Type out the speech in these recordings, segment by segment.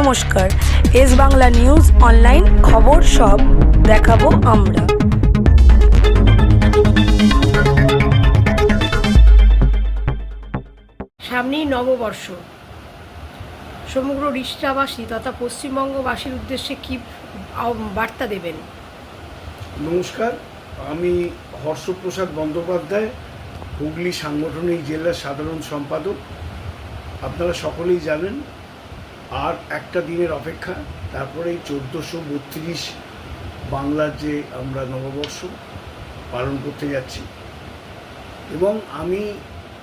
নমস্কার। S Bangla news online খবর সব দেখাবো আমরা। সামনেই নববর্ষ। সমগ্র রিষ্টাবাসী তথা পশ্চিমবঙ্গবাসীর উদ্দেশ্যে কি বার্তা দেবেন? নমস্কার আমি হর্ষপ্রসাদ বন্দ্যোপাধ্যায় হুগলি সাংগঠনিক জেলার সাধারণ সম্পাদক। আপনারা সকলেই জানেন আর একটা দিনের অপেক্ষা তারপরে চোদ্দোশো বত্রিশ বাংলার যে আমরা নববর্ষ পালন করতে যাচ্ছি। এবং আমি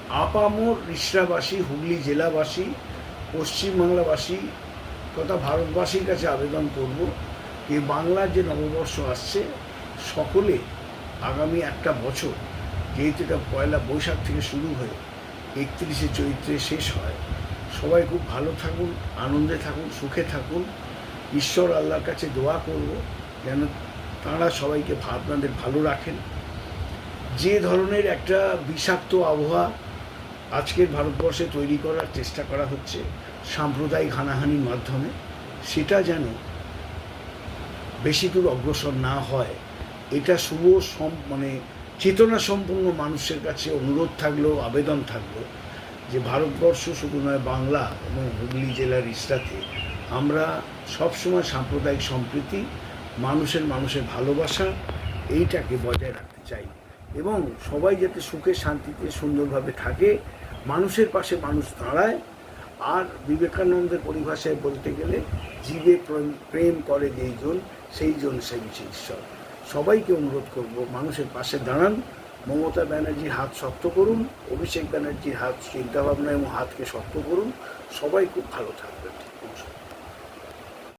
আপামর রিসরাবাসী, হুগলি জেলাবাসী, পশ্চিমবাংলাবাসী তথা ভারতবাসীর কাছে আবেদন করব যে বাংলার যে নববর্ষ আসছে, সকলে আগামী একটা বছর, যেহেতু এটা পয়লা বৈশাখ থেকে শুরু হয়ে একত্রিশে চৈত্রে শেষ হয় সবাই খুব ভালো থাকুন, আনন্দে থাকুন, সুখে থাকুন। ঈশ্বর আল্লাহর কাছে দোয়া করব, যেন তাঁরা সবাইকে আপনাদের ভালো রাখেন। যে ধরনের একটা বিষাক্ত আবহাওয়া আজকের ভারতবর্ষে তৈরি করার চেষ্টা করা হচ্ছে সাম্প্রদায়িক হানাহানির মাধ্যমে, সেটা যেন বেশি দূর অগ্রসর না হয়, এটা শুভ সম মানে চেতনা সম্পন্ন মানুষের কাছে অনুরোধ থাকল আবেদন থাকল যে ভারতবর্ষ শুধু নয়, বাংলা এবং হুগলি জেলার ইস্টাতে আমরা সবসময় সাম্প্রদায়িক সম্প্রীতি, মানুষের মানুষের ভালোবাসা এইটাকে বজায় রাখতে চাই এবং সবাই যাতে সুখে, শান্তিতে, সুন্দরভাবে থাকে, মানুষের পাশে মানুষ দাঁড়ায়। আর বিবেকানন্দের পরিভাষায় বলতে গেলে, জীবে প্রেম- করে যেইজন সেই জন সেবিছে ঈশ্বর। সবাইকে অনুরোধ করব, মানুষের পাশে দাঁড়ান। মমতা ব্যানার্জির হাত শক্ত করুন, অভিষেক ব্যানার্জির হাত চিন্তাভাবনা এবং হাতকে শক্ত করুন। সবাই খুব ভালো থাকবে